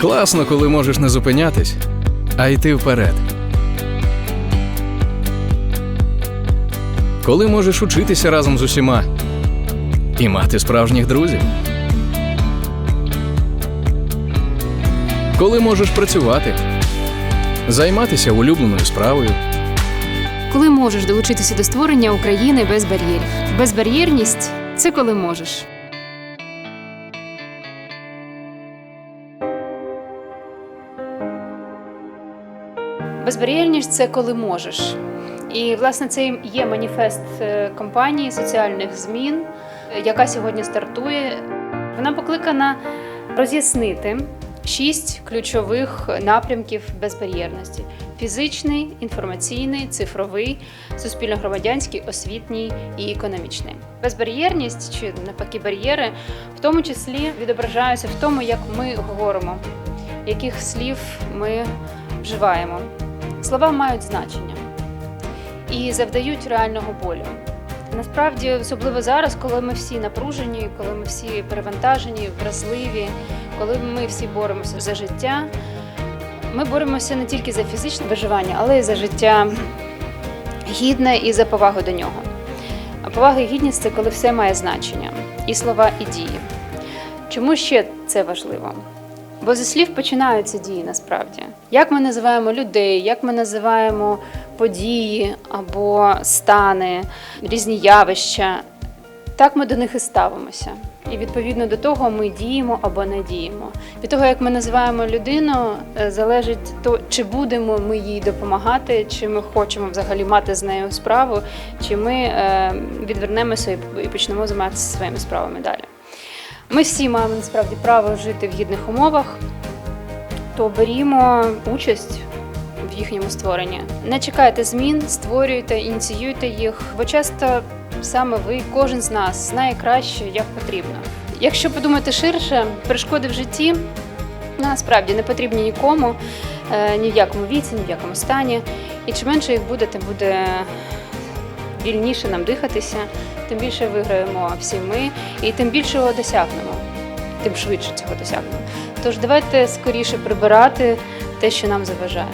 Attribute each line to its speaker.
Speaker 1: Класно, коли можеш не зупинятись, а йти вперед. Коли можеш учитися разом з усіма і мати справжніх друзів. Коли можеш працювати, займатися улюбленою справою.
Speaker 2: Коли можеш долучитися до створення України без бар'єрів. Безбар'єрність це коли можеш. Безбар'єрність це коли можеш. І власне це є маніфест е, компанії соціальних змін, яка сьогодні стартує. Вона покликана роз'яснити шість ключових напрямків безбар'єрності: фізичний, інформаційний, цифровий, суспільно-громадянський, освітній і економічний. Безбар'єрність чи навпаки бар'єри в тому числі відображаються в тому, як ми говоримо, яких слів ми вживаємо. Слова мають значення і завдають реального болю. Насправді, особливо зараз, коли ми всі напружені, коли ми всі перевантажені, вразливі, коли ми всі боремося за життя, ми боремося не тільки за фізичне виживання, але й за життя гідне і за повагу до нього. А повага і гідність це коли все має значення, і слова, і дії. Чому ще це важливо? Бо зі слів починаються дії насправді. Як ми називаємо людей, як ми називаємо події або стани, різні явища, так ми до них і ставимося. І відповідно до того ми діємо або не діємо. Від того, як ми називаємо людину, е, залежить то, чи будемо ми їй допомагати, чи ми хочемо взагалі мати з нею справу, чи ми е, відвернемося і і почнемо займатися своїми справами далі. Ми всі маємо насправді право жити в гідних умовах, то берімо участь в їхньому створенні. Не чекайте змін, створюйте, ініціюйте їх, бо часто саме ви, кожен з нас, знає краще, як потрібно. Якщо подумати ширше, перешкоди в житті насправді не потрібні нікому, е, ні в якому віці, ні в якому стані. І чим менше їх буде, тим буде вільніше нам дихатися, тим більше виграємо всі ми, і тим більше його досягнемо, тим швидше цього досягнемо. Тож давайте скоріше прибирати те, що нам заважає.